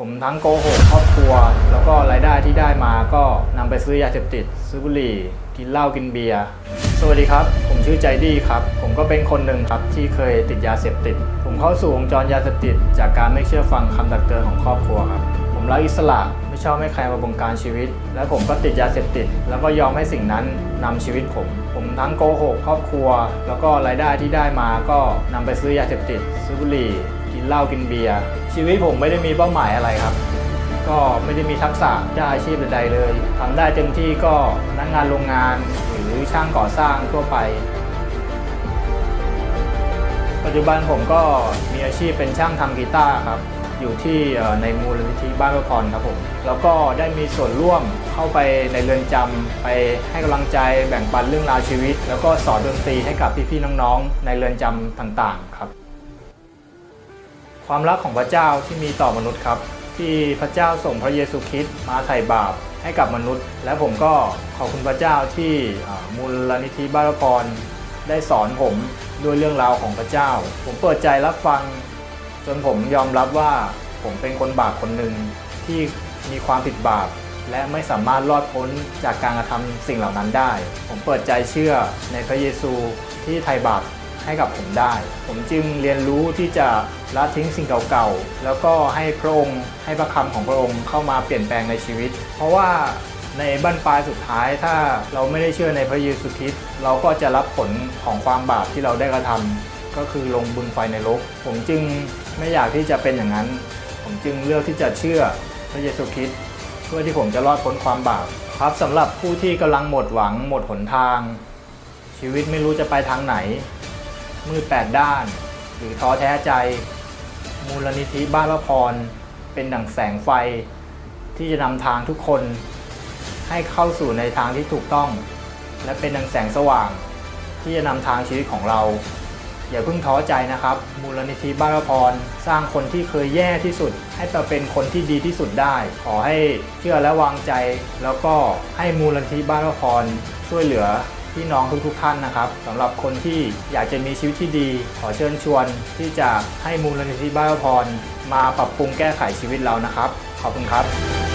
ผมทั้งโกหกครอบครัว แล้วก็รายได้ที่ได้มาก็นำไปซื้อยาเสพติด ซื้อบุหรี่ กินเหล้ากินเบียร์สวัสดีครับ ผมชื่อใจดีครับ ผมก็เป็นคนหนึ่งครับที่เคยติดยาเสพติด ผมเข้าสู่วงจรยาเสพติด จากการไม่เชื่อฟังคำตักเตือนของครอบครัวครับ ผมรักอิสระไม่ชอบให้ใครมาบงการชีวิต และผมก็ติดยาเสพติด แล้วก็ยอมให้สิ่งนั้นนำชีวิตผม ผมทั้งโกหกครอบครัว แล้วก็รายได้ที่ได้มาก็นำไปซื้อยาเสพติด ซื้อบุหรี่ กินเหล้ากินเบียร์ชีวิตผมไม่ได้มีเป้าหมายอะไรครับ ก็ไม่ได้มีทักษะด้านอาชีพใดๆเลยทำได้เต็มที่ก็พนักงานโรงงานหรือช่างก่อสร้างทั่วไป ปัจจุบันผมก็มีอาชีพเป็นช่างทำกีตาร์ครับอยู่ที่ในมูลนิธิบ้านพระพรครับผมแล้วก็ได้มีส่วนร่วมเข้าไปในเรือนจำไปให้กำลังใจแบ่งปันเรื่องราวชีวิต แล้วก็สอนดนตรีให้กับพี่ๆน้องๆ ในเรือนจำต่างๆ ครับ ความรักของพระเจ้าที่มีต่อมนุษย์ครับ ที่พระเจ้าส่งพระเยซูคริสต์มาไถ่บาปให้กับมนุษย์ และผมก็ขอบคุณพระเจ้าที่มูลนิธิบ้านพระพรได้สอนผมด้วยเรื่องราวของพระเจ้า ผมเปิดใจรับฟัง จนผมยอมรับว่าผมเป็นคนบาปคนหนึ่งที่มีความผิดบาปและไม่สามารถรอดพ้นจากการกระทำสิ่งเหล่านั้นได้ ผมเปิดใจเชื่อในพระเยซูที่ไถ่บาป ให้กับผมได้ ผมจึงเรียนรู้ที่จะละทิ้งสิ่งเก่าๆ แล้วก็ให้พระองค์ให้พระคำของพระองค์เข้ามาเปลี่ยนแปลงในชีวิต เพราะว่าในบั้นปลายสุดท้ายถ้าเราไม่ได้เชื่อในพระเยซูคริสต์เราก็จะรับผลของความบาปที่เราได้กระทำก็คือลงบึงไฟในโลกผมจึงไม่อยากที่จะเป็นอย่างนั้น ผมจึงเลือกที่จะเชื่อพระเยซูคริสต์เพื่อที่ผมจะรอดพ้นความบาปครับสำหรับผู้ที่กำลังหมดหวังหมดหนทาง ชีวิตไม่รู้จะไปทางไหน มืดแปดด้าน หรือท้อแท้ใจ มูลนิธิบ้านพระพร เป็นดั่งแสงไฟ ที่จะนำทางทุกคน ให้เข้าสู่ในทางที่ถูกต้อง และเป็นดั่งแสงสว่าง ที่จะนำทางชีวิตของเรา อย่าเพิ่งท้อใจนะครับ มูลนิธิบ้านพระพร สร้างคนที่เคยแย่ที่สุด ให้มาเป็นคนที่ดีที่สุดได้ ขอให้เชื่อและวางใจ แล้วก็ให้มูลนิธิบ้านพระพรช่วยเหลือ พี่น้องทุกๆท่านนะครับสำหรับคนที่อยากจะมีชีวิตที่ดี ขอเชิญชวนที่จะให้มูลนิธิบ้านพระพรมาปรับปรุงแก้ไขชีวิตเรานะครับ ขอบคุณครับ